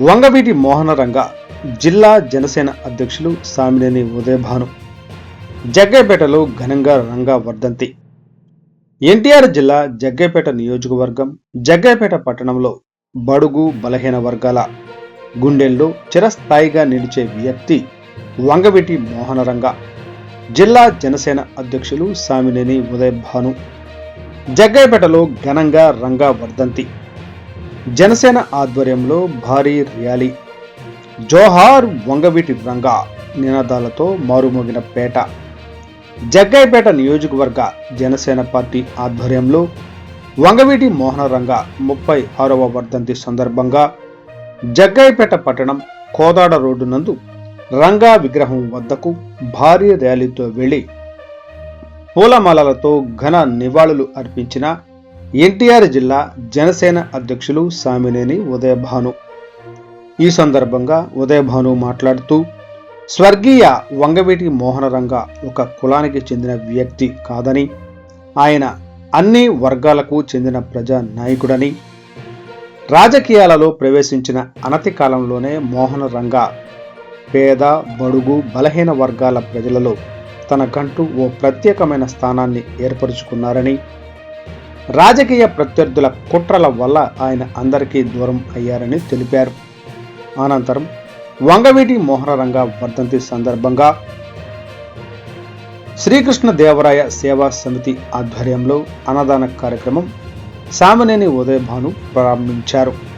వంగవీటి మోహనరంగ జిల్లా జనసేన అధ్యక్షులు సామినేని ఉదయభాను. జగ్గైపేటలో ఘనంగా రంగా వర్ధంతి ఎన్టీఆర్ జిల్లా జగ్గైపేట నియోజకవర్గం జగ్గైపేట పట్టణంలో బడుగు బలహీన వర్గాల గుండెల్లో చిరస్థాయిగా నిలిచే వ్యక్తి వంగవీటి మోహనరంగ జిల్లా జనసేన అధ్యక్షులు సామినేని ఉదయభాను. జగ్గైపేటలో ఘనంగా రంగా వర్ధంతి జనసేన ఆధ్వర్యంలో భారీ ర్యాలీ. జోహార్ వంగవీటి రంగా నినాదాలతో మారుమోగిన పేట. జగ్గైపేట నియోజకవర్గ జనసేన పార్టీ ఆధ్వర్యంలో వంగవీటి మోహనరంగ ముప్పై ఆరవ వర్ధంతి సందర్భంగా జగ్గైపేట పట్టణం కోదాడ రోడ్డు నందు రంగా విగ్రహం వద్దకు భారీ ర్యాలీతో వెళ్ళి పూలమాలలతో ఘన నివాళులు అర్పించిన ఎన్టీఆర్ జిల్లా జనసేన అధ్యక్షులు సామినేని ఉదయభాను. ఈ సందర్భంగా ఉదయభాను మాట్లాడుతూ స్వర్గీయ వంగవీటి మోహనరంగ ఒక కులానికి చెందిన వ్యక్తి కాదని ఆయన అన్ని వర్గాలకు చెందిన ప్రజా నాయకుడని రాజకీయాలలో ప్రవేశించిన అనతి కాలంలోనే మోహనరంగ పేద బడుగు బలహీన వర్గాల ప్రజలలో తనకంటూ ఓ ప్రత్యేకమైన స్థానాన్ని ఏర్పరుచుకున్నారని రాజకీయ ప్రత్యర్థుల కుట్రల వల్ల ఆయన అందరికీ దూరం అయ్యారని తెలిపారు. అనంతరం వంగవీటి మోహనరంగ వర్ధంతి సందర్భంగా శ్రీకృష్ణ దేవరాయ సేవా సమితి ఆధ్వర్యంలో అన్నదాన కార్యక్రమం సామనేని ఉదయభాను ప్రారంభించారు.